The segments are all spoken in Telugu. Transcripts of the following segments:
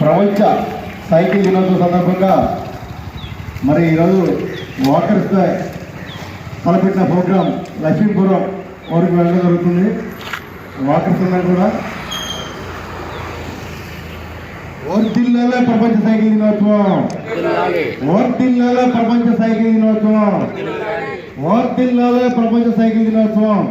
ప్రపంచ సైకిల్ దినోత్సవ సందర్భంగా మరి ఈరోజు వాకర్స్ తలపెట్టిన ప్రోగ్రాం లక్ష్మీపురం వరకు వెళ్ళడం జరుగుతుంది. వాకర్స్ అందరూ కూడా ఓర్దిల్లాలే ప్రపంచ సైకిల్ దినోత్సవం. ఓర్దిల్లాలే ప్రపంచ సైకిల్ దినోత్సవం. ఓర్దిల్లాలే ప్రపంచ సైకిల్ దినోత్సవం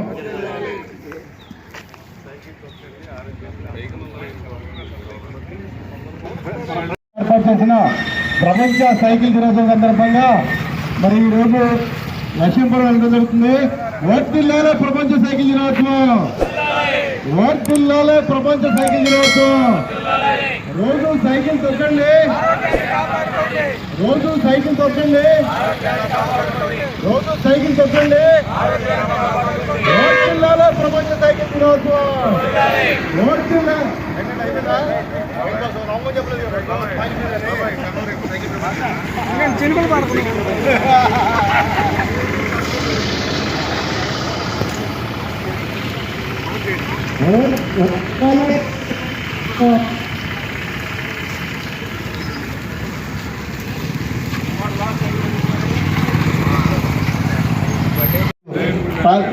ఏర్పాటు చేసిన ప్రపంచ సైకిల్ దినోత్సవం సందర్భంగా మరి ఈరోజు రోజు లక్ష్మీపురం వెళ్ళడం జరుగుతుంది. వర్తిల్లాలే ప్రపంచ సైకిల్ దినోత్సవం. వర్తిల్లాలే ప్రపంచ సైకిల్ దినోత్సవం. రోజు సైకిల్ తొక్కండి. రోజు సైకిల్ తొక్కండి. రోజు సైకిల్ తొక్కండి. వర్తిల్లాలే ప్రపంచ సైకిల్ దినోత్సవం. వర్తిల్లా చినుకులు పడుతున్నాయి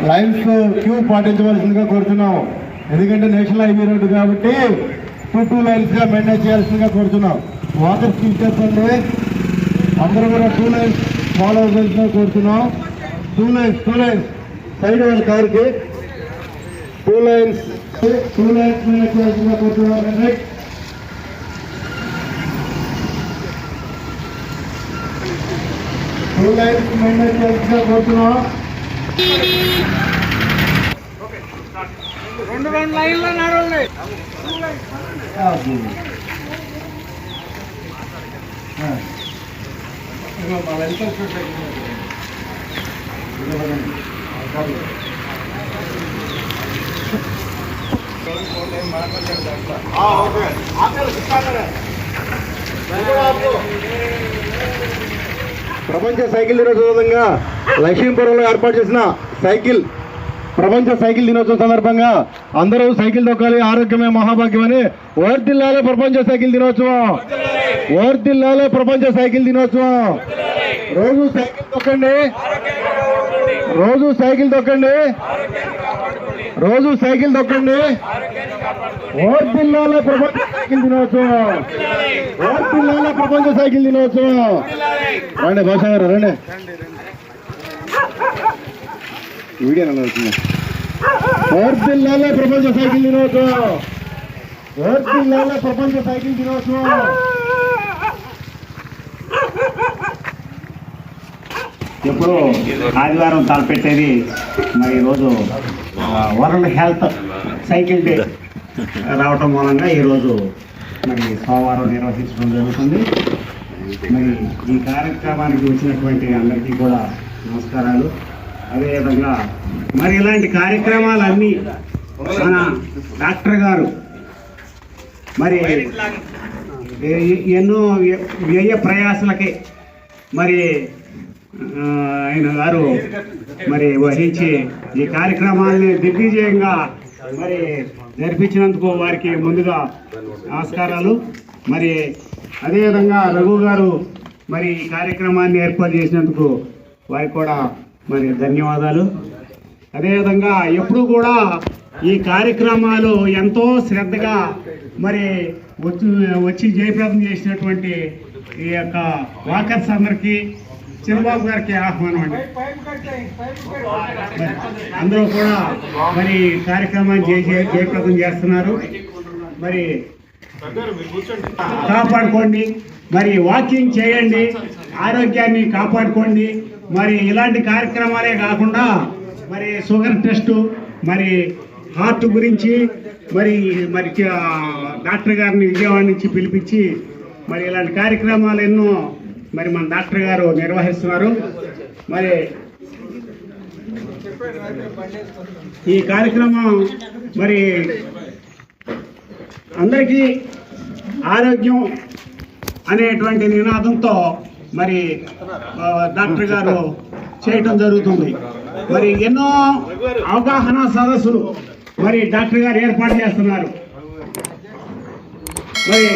లైన్స్ క్యూ పాటించవలసిందిగా కోరుతున్నాము. ఎందుకంటే నేషనల్ హైవే రోడ్డు కాబట్టి టూ టూ లైన్స్గా మెయింటైన్ చేయాల్సిందిగా కోరుతున్నాం. వాటర్ ఇచ్చేస్తుంది అందరూ కూడా టూ లైన్స్ ఫాలో అవ్వాల్సిందిగా కోరుతున్నాం. Two lines two lines side వాళ్ళ కార్కి two lines two lines maintain చేయాల్సిందిగా కోరుతున్నాం. రైట్ టూ లైన్స్ మెయింటైన్ చేయాల్సిందిగా కోరుతున్నాం. Okay, start. రెండు రెండు లైన్లో నడవండి. ప్రపంచ సైకిల్ దినోత్సవంగా లక్ష్మీపురంలో ఏర్పాటు చేసిన సైకిల్ ప్రపంచ సైకిల్ దినోత్సవం సందర్భంగా అందరూ సైకిల్ తొక్కాలి ఆరోగ్యమే మహాభాగ్యం అని ఓర్దిల్లాలే ప్రపంచ సైకిల్ దినోత్సవం. ఓర్దిల్లాలే ప్రపంచ సైకిల్ దినోత్సవం. రోజు సైకిల్ తొక్కండి. రోజు సైకిల్ తొక్కండి. రోజు సైకిల్ తొక్కండి. ఓర్దిల్లాలే ప్రపంచ సైకిల్ దినోత్సవం. ఓర్దిల్లాలే ప్రపంచ సైకిల్ దినోత్సవం. రండి భాష గారు రండి. వీడియో ఎలా అవుతుంది ఓర్దిల్లాలే ప్రపంచ సైకిల్ దినోత్సవం. ఓర్దిల్లాలే ప్రపంచ సైకిల్ దినోత్సవం. ఎప్పుడు ఆదివారం తలపెట్టేది మరి ఈరోజు వరల్డ్ హెల్త్ సైకిల్ డే రావటం మూలంగా ఈరోజు మరి సోమవారం నిర్వహించడం జరుగుతుంది. మరి ఈ కార్యక్రమానికి వచ్చినటువంటి అందరికీ కూడా నమస్కారాలు. అదేవిధంగా మరి ఇలాంటి కార్యక్రమాలన్నీ మన డాక్టర్ గారు మరి ఎన్నో వ్య- వ్యయ ప్రయాసలకి మరి ఆయన గారు మరి వహించి ఈ కార్యక్రమాల్ని దిగ్విజయంగా మరి జరిపించినందుకు వారికి ముందుగా నమస్కారాలు. మరి అదేవిధంగా రఘు గారు మరి ఈ కార్యక్రమాన్ని ఏర్పాటు చేసినందుకు వారికి కూడా మరి ధన్యవాదాలు. అదేవిధంగా ఎప్పుడు కూడా ఈ కార్యక్రమాలు ఎంతో శ్రద్ధగా మరి వచ్చి వచ్చి జయప్రదం చేసినటువంటి ఈ యొక్క వాకర్స్ అందరికీ చంద్రబాబు గారికి ఆహ్వానం అండి. మరి అందరూ కూడా మరి కార్యక్రమాన్ని చేసే జయప్రదం చేస్తున్నారు. మరి కాపాడుకోండి. మరి వాకింగ్ చేయండి. ఆరోగ్యాన్ని కాపాడుకోండి. మరి ఇలాంటి కార్యక్రమాలే కాకుండా మరి షుగర్ టెస్ట్ మరి హార్ట్ గురించి మరి మరి డాక్టర్ గారిని విజయవాడ నుంచి పిలిపించి మరి ఇలాంటి కార్యక్రమాలు ఎన్నో మరి మన డాక్టర్ గారు నిర్వహిస్తున్నారు. మరి ఈ కార్యక్రమం మరి అందరికీ ఆరోగ్యం అనేటువంటి నినాదంతో మరి డాక్టర్ గారు చేయటం జరుగుతుంది. మరి ఎన్నో అవగాహన సదస్సులు మరి డాక్టర్ గారు ఏర్పాటు చేస్తున్నారు. మరి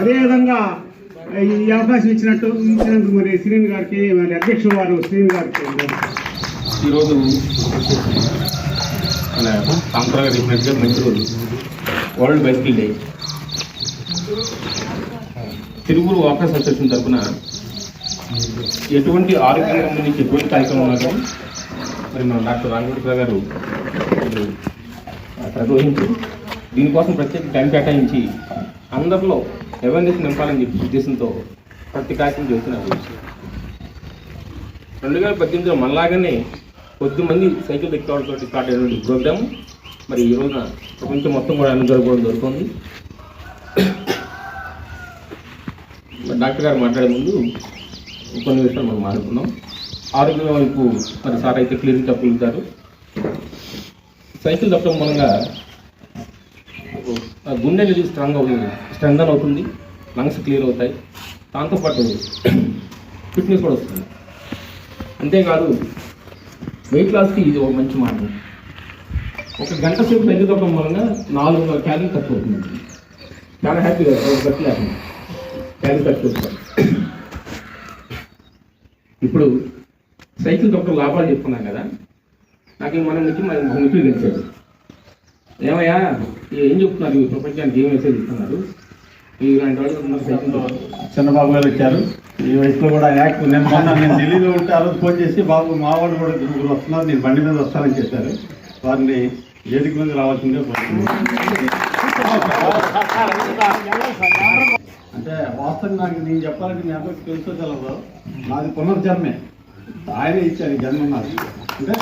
అదేవిధంగా ఈ అవకాశం ఇచ్చినట్టు ఇచ్చినందుకు మరి శ్రీని గారికి మరి అధ్యక్షుడు వారు శ్రీని గారికి ఈరోజు మన సాంప్రదాయ మంచి రోజు వరల్డ్ బైసికల్ డే. తిరుగురు వాకర్స్ అసోసియేషన్ తరఫున ఎటువంటి ఆరోగ్యంగా సంబంధించి ఎటువంటి కార్యక్రమం ఉన్నా కానీ మరి మన డాక్టర్ రామకృష్ణ గారు ఇప్పుడు దీనికోసం ప్రత్యేక టైం కేటాయించి అందరిలో అవేర్నెస్ నింపాలని చెప్పి ఉద్దేశంతో ప్రతి కార్యక్రమం చేస్తున్నారు రెండు వేల పద్దెనిమిదిలో మనలాగానే కొద్దిమంది సైకిల్ ఎక్కేవాళ్ళతో స్టార్ట్ అయినటువంటి ప్రోగ్రామ్ మరి ఈ రోజున ప్రపంచం మొత్తం కూడా అన్ని జరగడం జరుగుతుంది డాక్టర్ గారు మాట్లాడే ముందు కొన్ని విషయాలు మనం మాట్లాడుకున్నాం ఆరోగ్యం వైపు మరి సార్ అయితే క్లియర్గా చెప్పగలుగుతారు సైకిల్ తప్పడం మూలంగా గుండె అనేది స్ట్రాంగ్ అవుతుంది స్ట్రెంగ్ అవుతుంది. లంగ్స్ క్లియర్ అవుతాయి. దాంతోపాటు ఫిట్నెస్ కూడా వస్తుంది. అంతేకాదు వెయిట్ లాస్కి ఇది ఒక మంచి మార్గం. ఒక గంట సేపు సైకిల్ తప్పడం మూలంగా నాలుగు క్యాలరీ తక్కువ అవుతుంది. చాలా హ్యాపీగా గట్టి లేకుండా క్యాలరీ తక్కువ అవుతుంది. ఇప్పుడు సైకిల్ తప్ప లాభాలు చెప్పుకున్నాం కదా. నాకు మనం వచ్చి మన మిత్రులు తెలిసాడు ఏమయ్యా ఏం చెప్తున్నారు? ఈ ప్రపంచానికి ఏం మెసేజ్ ఇస్తున్నారు ఇలాంటి వాళ్ళు ఉన్నారు సైకిల్ చంద్రబాబు గారు వచ్చారు. ఈ వయసులో కూడా యాక్టివ్ నేను మొన్న నేను ఢిల్లీలో ఉంటే ఆ రోజు ఫోన్ చేసి బాబు మా వాళ్ళు కూడా ముగ్గురు వస్తున్నారు నేను బండి మీద వస్తానని చెప్పారు. వారిని వేదిక మీద రావాల్సిందే కోరుతున్నాను. అంటే వాస్తవం నాకు నేను చెప్పాలంటే మీ అందరికి తెలుసో నాది పునర్జన్మే. ఆయనే ఇచ్చారు ఈ జన్మ నాకు అంటే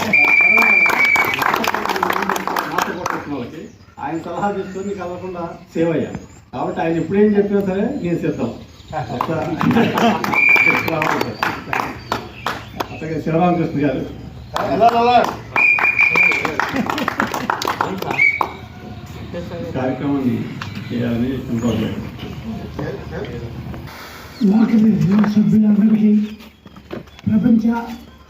వాళ్ళకి ఆయన సలహా తీసుకొని కలవకుండా సేవ్ అయ్యాను. కాబట్టి ఆయన ఎప్పుడేం చెప్పినా సరే నేను సిద్ధం. అట్లాగే శివరామకృష్ణ గారు. కార్యక్రమాన్ని చేయాలని అనుకోలేదు వాకిలి సభ్యులందరికీ ప్రపంచ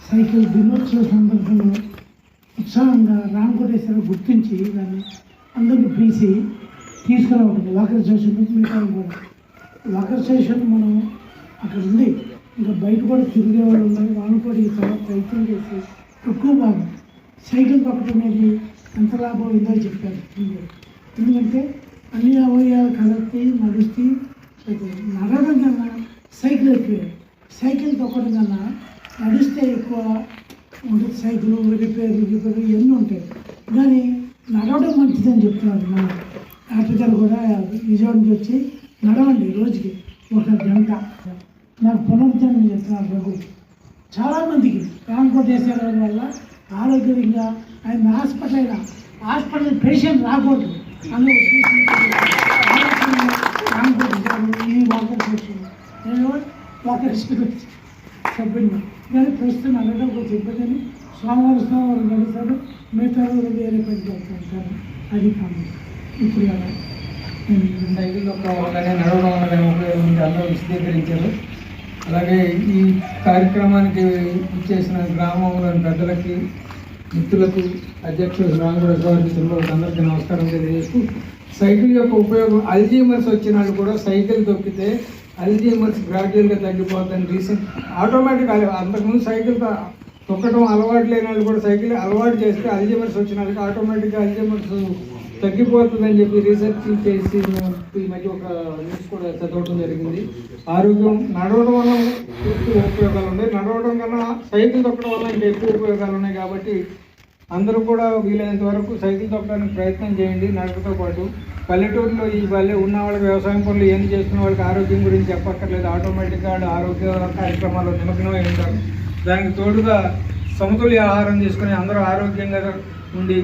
సైకిల్ దినోత్సవ సందర్భంలో ఉత్సాహంగా రామకోటేశ్వర గుర్తించి దాన్ని అందరిని పిలిచి తీసుకురావడం వాకర్ స్టేషన్ మిగతా కూడా. వాకర్ స్టేషన్ మనం అక్కడ ఉంది. ఇంకా బయట కూడా తిరిగే వాళ్ళు ఉన్నారు. వాళ్ళు కూడా ఈ చాలా ప్రయత్నం చేసి ఎక్కువ భాగం సైకిల్ తొక్కడం అనేది ఎంత లాభం ఉందో చెప్పారు. ఎందుకంటే అన్ని అవయవాలు కలుస్తాయి నడుస్తాయి నడవడం కన్నా సైకిల్ ఎక్కువే. సైకిల్ తొక్కడం కన్నా నడిస్తే ఎక్కువ ఉంటుంది సైకిల్ రిపేర్ రిపేర్ ఇవన్నీ ఉంటాయి. కానీ నడవడం మంచిదని చెప్తున్నారు మన డాక్టర్ గారు కూడా విజయవాడ నుంచి వచ్చి నడవండి రోజుకి ఒక గంట. నాకు పునరుద్ధరణ చేస్తున్నారు ప్రభు చాలామందికి ట్రాన్స్పోర్టేషన్ వల్ల ఆరోగ్యంగా ఆయన హాస్పిటల్ అయినా హాస్పిటల్ పేషెంట్ రాకూడదు. అనే ఉద్దేశంతో ట్రాన్స్పోర్టేషన్ ఈ కానీ ప్రస్తుతం అడగడం ఒక ఇబ్బంది సోమవారం స్వామివారు నడుస్తాడు మిగతా రోజులు వేరే పని చేస్తుంటారు అది కాదు ఇప్పుడు అలా నేను సైకిల్ యొక్క వల్లనే నడవడం వల్లనే ఉపయోగం అందరూ విశదీకరించారు అలాగే ఈ కార్యక్రమానికి ఇచ్చేసిన గ్రామంలోని పెద్దలకి మిత్రులకు అధ్యక్షుడు రామగూడ గారికి తిరుమలకి అందరికీ నమస్కారం తెలియజేస్తూ సైకిల్ యొక్క ఉపయోగం అల్జీమర్స్ వచ్చిన కూడా సైకిల్ తొక్కితే అల్జీమర్స్ గ్రాడ్యువల్గా తగ్గిపోతుంది రీసెంట్ ఆటోమేటిక్ అంతకుముందు సైకిల్ తొక్కడం అలవాటు లేని వాళ్ళు కూడా సైకిల్ అలవాటు చేస్తే అల్జీమర్స్ వచ్చిన వాళ్ళకి ఆటోమేటిక్గా అల్జీమర్స్ తగ్గిపోతుందని చెప్పి రీసెర్చ్ చేసి ఈ మధ్య ఒక న్యూస్ కూడా చదవడం జరిగింది. ఆరోగ్యం నడవడం వల్ల ఎక్కువ ఉపయోగాలు ఉన్నాయి. నడవడం కన్నా సైకిల్ తొక్కడం వల్ల ఇంకా ఎక్కువ ఉపయోగాలు ఉన్నాయి కాబట్టి అందరూ కూడా వీలైనంత వరకు సైకిల్ తొక్కడానికి ప్రయత్నం చేయండి. నడకతో పాటు పల్లెటూరులో ఈ పల్లె ఉన్న వాళ్ళకి వ్యవసాయం పనులు ఏం చేస్తున్న వాళ్ళకి ఆరోగ్యం గురించి చెప్పక్కర్లేదు. ఆటోమేటిక్గా ఆరోగ్య కార్యక్రమాల్లో నిమగ్నమై ఉంటారు. దానికి తోడుగా సమతుల్య ఆహారం తీసుకుని అందరూ ఆరోగ్యంగా ఉండి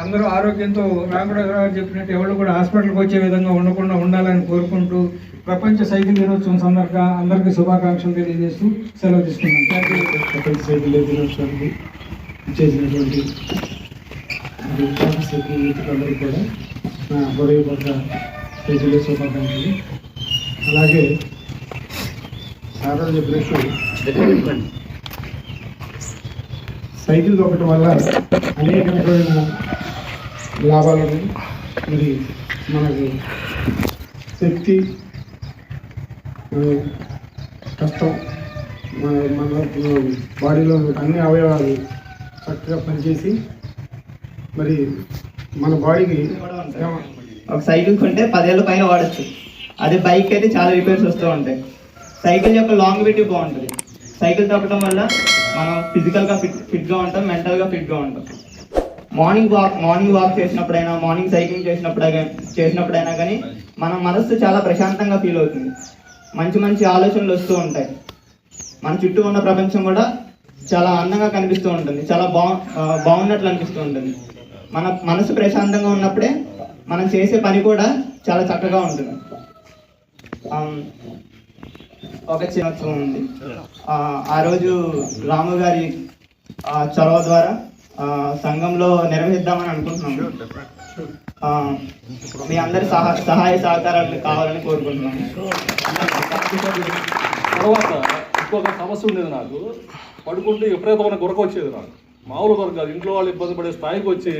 అందరూ ఆరోగ్యంతో రామరాజు చెప్పినట్టు ఎవరు కూడా హాస్పిటల్కి వచ్చే విధంగా ఉండకుండా ఉండాలని కోరుకుంటూ ప్రపంచ సైకిల్ దినోత్సవం సందర్భంగా అందరికీ శుభాకాంక్షలు తెలియజేస్తూ సెలవు తీసుకున్నాను ప్రపంచ సైకిల్ దినోత్సవానికి చేసినటువంటి సైకిల్ కూడా నా హృదయపూర్వక సైకిల్ శుభాకాంక్షలు. అలాగే సాధారణ చెప్పినట్టు సైకిల్ దొక్కటం వల్ల అనేకమైన లాభాలు ఉన్నాయి. మరి మనకి శక్తి కష్టం మన మన బాడీలో అన్ని అవయవాలు చక్కగా పనిచేసి మరి మన బాడీకి ఒక సైకిల్ కొంటే పదేళ్ళ పైన వాడచ్చు. అదే బైక్ అయితే చాలా రిపేర్స్ వస్తూ ఉంటాయి. సైకిల్ యొక్క లాంగ్ బిటీ బాగుంటుంది. సైకిల్ తొక్కడం వల్ల మనం ఫిజికల్గా ఫిట్ ఫిట్గా ఉంటాం మెంటల్గా ఫిట్గా ఉంటాం. మార్నింగ్ వాక్ మార్నింగ్ వాక్ చేసినప్పుడైనా మార్నింగ్ సైక్లింగ్ చేసినప్పుడు చేసినప్పుడైనా కానీ మన మనస్సు చాలా ప్రశాంతంగా ఫీల్ అవుతుంది. మంచి మంచి ఆలోచనలు వస్తూ ఉంటాయి. మన చుట్టూ ఉన్న ప్రపంచం కూడా చాలా అందంగా కనిపిస్తూ ఉంటుంది. చాలా బా బాగున్నట్లు అనిపిస్తూ ఉంటుంది. మన మనసు ప్రశాంతంగా ఉన్నప్పుడే మనం చేసే పని కూడా చాలా చక్కగా ఉంటుంది. ఒక చిన్నోత్సవం ఉంది. ఆ, రోజు రాము గారి చొరవ ద్వారా సంఘంలో నిర్వహిద్దామని అనుకుంటున్నాము. మీ అందరి సహా సహాయ సహకారాలు కావాలని కోరుకుంటున్నాము. తర్వాత ఇంకొక సమస్య ఉండేది నాకు. పడుకుంటే విపరీతమైన గురక వచ్చేది నాకు. మామూలు గురక కాదు. ఇంట్లో వాళ్ళు ఇబ్బంది పడే స్థాయికి వచ్చి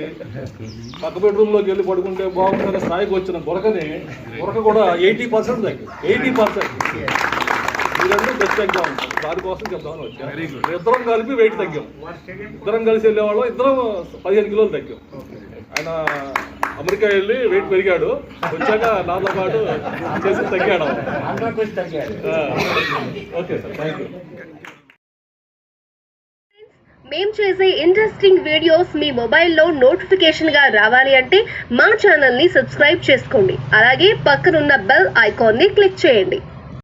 పక్క బెడ్రూమ్లోకి వెళ్ళి పడుకుంటే బాగుంటుందనే స్థాయికి వచ్చిన గురకని గురక కూడా ఎయిటీ పర్సెంట్ తగ్గింది ఎయిటీ పర్సెంట్. రెండు ఖచ్చితంగా ఉంటాయి దానికోసం చెప్దామని వచ్చాను ఇద్దరం కలిపి వెయిట్ తగ్గాం. ఇద్దరం కలిసి వెళ్ళేవాళ్ళం. ఇద్దరం పదిహేను కిలోలు తగ్గాం. ఆయన అమెరికా వెళ్ళి వెయిట్ పెరిగాడు. వచ్చాక నాతో పాటు చేసి తగ్గాడు. ఓకే సార్ థ్యాంక్ యూ మేం చేసే ఇంట్రెస్టింగ్ వీడియోస్ మీ మొబైల్లో నోటిఫికేషన్గా రావాలి అంటే మా ఛానల్ని సబ్స్క్రైబ్ చేసుకోండి. అలాగే పక్కనున్న బెల్ ఐకాన్ని క్లిక్ చేయండి.